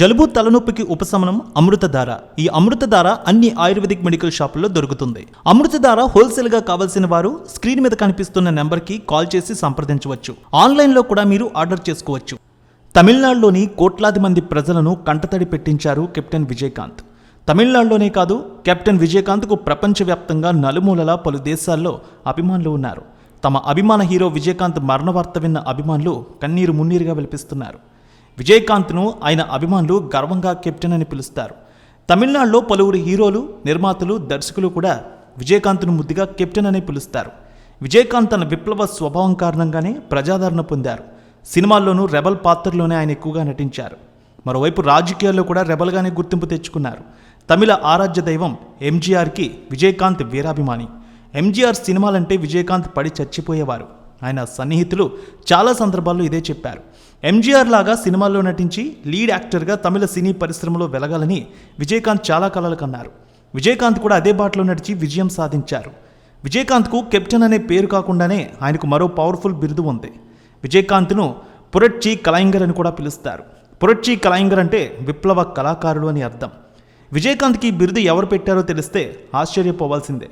జలుబు తలనొప్పికి ఉపశమనం అమృతధార. ఈ అమృతధార అన్ని ఆయుర్వేదిక్ మెడికల్ షాపుల్లో దొరుకుతుంది. అమృతధార హోల్సేల్గా కావాల్సిన వారు స్క్రీన్ మీద కనిపిస్తున్న నెంబర్కి కాల్ చేసి సంప్రదించవచ్చు. ఆన్లైన్లో కూడా మీరు ఆర్డర్ చేసుకోవచ్చు. తమిళనాడులోని కోట్లాది మంది ప్రజలను కంటతడి పెట్టించారు కెప్టెన్ విజయకాంత్. తమిళనాడులోనే కాదు కెప్టెన్ విజయకాంత్కు ప్రపంచవ్యాప్తంగా నలుమూలలా పలు దేశాల్లో అభిమానులు ఉన్నారు. తమ అభిమాన హీరో విజయకాంత్ మరణ వార్త విన్న అభిమానులు కన్నీరు మున్నీరుగా వెలిపిస్తున్నారు. విజయకాంత్ను ఆయన అభిమానులు గర్వంగా కెప్టెన్ అని పిలుస్తారు. తమిళనాడులో పలువురు హీరోలు నిర్మాతలు దర్శకులు కూడా విజయకాంత్ను ముద్దుగా కెప్టెన్ అని పిలుస్తారు. విజయకాంత్ తన విప్లవ స్వభావం కారణంగానే ప్రజాదరణ పొందారు. సినిమాల్లోనూ రెబల్ పాత్రలోనే ఆయన ఎక్కువగా నటించారు. మరోవైపు రాజకీయాల్లో కూడా రెబల్గానే గుర్తింపు తెచ్చుకున్నారు. తమిళ ఆరాధ్య దైవం ఎంజీఆర్కి విజయకాంత్ వీరాభిమాని. ఎంజీఆర్ సినిమాలంటే విజయకాంత్ పడి చచ్చిపోయేవారు. ఆయన సన్నిహితులు చాలా సందర్భాల్లో ఇదే చెప్పారు. ఎంజీఆర్ లాగా సినిమాల్లో నటించి లీడ్ యాక్టర్గా తమిళ సినీ పరిశ్రమలో వెలగాలని విజయకాంత్ చాలా కలలు కన్నారు. విజయకాంత్ కూడా అదే బాటలో నడిచి విజయం సాధించారు. విజయకాంత్కు కెప్టెన్ అనే పేరు కాకుండానే ఆయనకు మరో పవర్ఫుల్ బిరుదు ఉంది. విజయకాంత్ను పురట్చి కలయింగర్ అని కూడా పిలుస్తారు. పురట్చి కలయింగర్ అంటే విప్లవ కళాకారుడు అని అర్థం. విజయకాంత్కి బిరుదు ఎవరు పెట్టారో తెలిస్తే ఆశ్చర్యపోవాల్సిందే.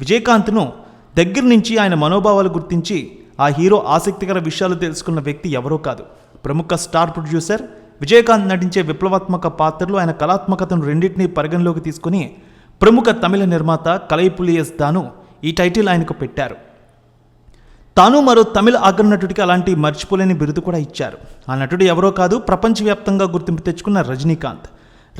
విజయకాంత్ను దగ్గర నుంచి ఆయన మనోభావాలు గుర్తించి ఆ హీరో ఆసక్తికర విషయాలు తెలుసుకున్న వ్యక్తి ఎవరో కాదు. ప్రముఖ స్టార్ ప్రొడ్యూసర్ విజయకాంత్ నటించే విప్లవాత్మక పాత్రలు ఆయన కళాత్మకతను రెండింటినీ పరిగణలోకి తీసుకుని ప్రముఖ తమిళ నిర్మాత కలైపులియస్ దాను ఈ టైటిల్ ఆయనకు పెట్టారు. తాను మరో తమిళ అగ్రనటుడికి అలాంటి మర్చిపోలేని బిరుదు కూడా ఇచ్చారు. ఆ నటుడు ఎవరో కాదు ప్రపంచవ్యాప్తంగా గుర్తింపు తెచ్చుకున్న రజనీకాంత్.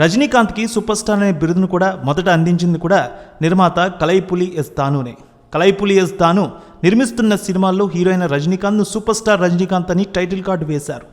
రజనీకాంత్కి సూపర్ స్టార్ అనే బిరుదును కూడా మొదట అందించింది కూడా నిర్మాత కలైపులి ఎస్ తానునే కలైపులి ఎస్ తాను నిర్మిస్తున్న సినిమాల్లో హీరోయిన్ రజనీకాంత్ను సూపర్ స్టార్ రజనీకాంత్ అని టైటిల్ కార్డు వేశారు.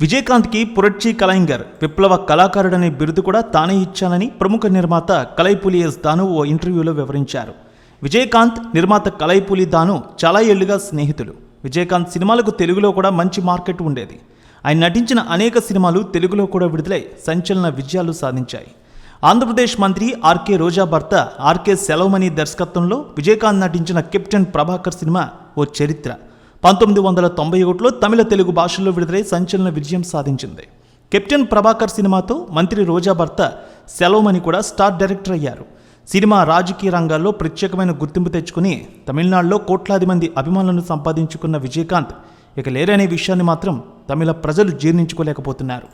విజయకాంత్కి పురట్చి కలైంగర్ విప్లవ కళాకారుడనే బిరుదు కూడా తానే ఇచ్చానని ప్రముఖ నిర్మాత కలైపులియస్ దాను ఓ ఇంటర్వ్యూలో వివరించారు. విజయకాంత్ నిర్మాత కలైపులి దాను చాలా ఏళ్ళుగా స్నేహితులు. విజయకాంత్ సినిమాలకు తెలుగులో కూడా మంచి మార్కెట్ ఉండేది. ఆయన నటించిన అనేక సినిమాలు తెలుగులో కూడా విడుదలై సంచలన విజయాలు సాధించాయి. ఆంధ్రప్రదేశ్ మంత్రి ఆర్కే రోజా భర్త ఆర్కే సెలవుమణి దర్శకత్వంలో విజయకాంత్ నటించిన కెప్టెన్ ప్రభాకర్ సినిమా ఓ చరిత్ర. పంతొమ్మిది వందల తొంభై ఒకటిలో తమిళ తెలుగు భాషల్లో విడుదలై సంచలన విజయం సాధించింది. కెప్టెన్ ప్రభాకర్ సినిమాతో మంత్రి రోజా భర్త సెలవుమణి కూడా స్టార్ డైరెక్టర్ అయ్యారు. సినిమా రాజకీయ రంగాల్లో ప్రత్యేకమైన గుర్తింపు తెచ్చుకుని తమిళనాడులో కోట్లాది మంది అభిమానులను సంపాదించుకున్న విజయకాంత్ ఇక లేరనే విషయాన్ని మాత్రం తమిళ ప్రజలు జీర్ణించుకోలేకపోతున్నారు.